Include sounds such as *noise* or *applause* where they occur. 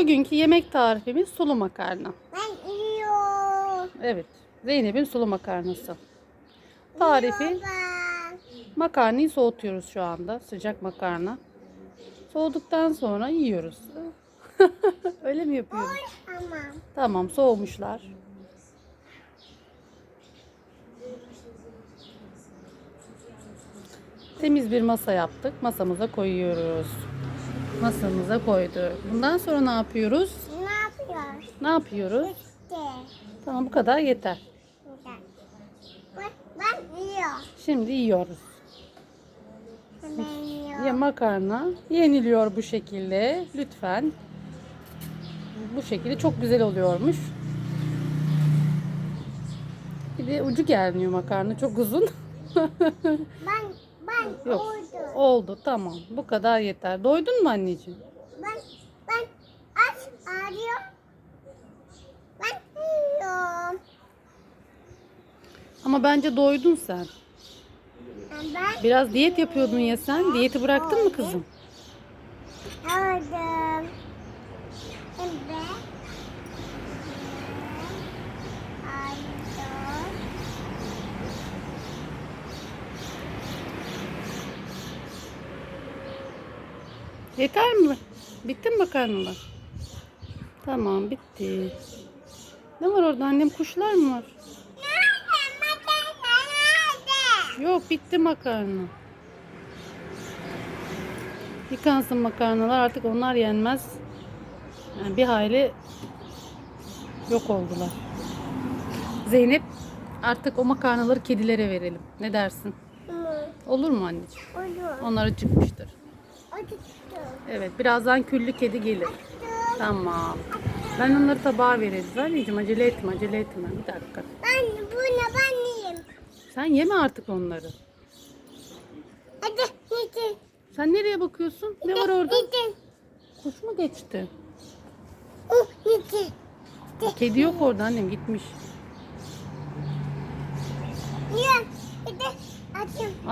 Bugünkü yemek tarifimiz sulu makarna. Ben yiyorum. Evet. Zeynep'in sulu makarnası. Tarifi makarnayı soğutuyoruz şu anda. Sıcak makarna. Soğuduktan sonra yiyoruz. *laughs* Öyle mi yapıyoruz? Tamam. Tamam soğumuşlar. Temiz bir masa yaptık. Masamıza koyuyoruz. Masamıza koyduk. Bundan sonra ne yapıyoruz? Ne yapıyoruz? Ne yapıyoruz? De. Tamam bu kadar yeter. Güzel. Yiyorum. Şimdi yiyoruz. Yiyorum. Ya makarna yeniliyor bu şekilde. Lütfen. Bu şekilde çok güzel oluyormuş. Bir de ucu gelmiyor makarna çok uzun. *laughs* Ben, ben Yok. oldum. Oldu tamam. Bu kadar yeter. Doydun mu anneciğim? Ben, ben aç ağrıyor. Ben yiyorum. Ama bence doydun sen. Ben Biraz diyet yapıyordun ya sen. Diyeti bıraktın mı kızım? aldım. Şimdi aldım. Yeter mi? Bitti mi makarnalar? Tamam bitti. Ne var orada annem kuşlar mı var? Yok bitti makarna. Yıkansın makarnalar artık onlar yenmez. Yani bir hayli yok oldular. Zeynep artık o makarnaları kedilere verelim. Ne dersin? Olur mu anneciğim? Olur. Onlar acıkmıştır. Evet birazdan küllü kedi gelir. Tamam. Ben onları tabağa veririz. Anneciğim acele etme acele etme. Bir dakika. Ben bunu ben yiyeyim. Sen yeme artık onları. Hadi gidin. Sen nereye bakıyorsun? Ne var orada? Gidin. Kuş mu geçti? Uh, gidin. Kedi yok orada annem gitmiş.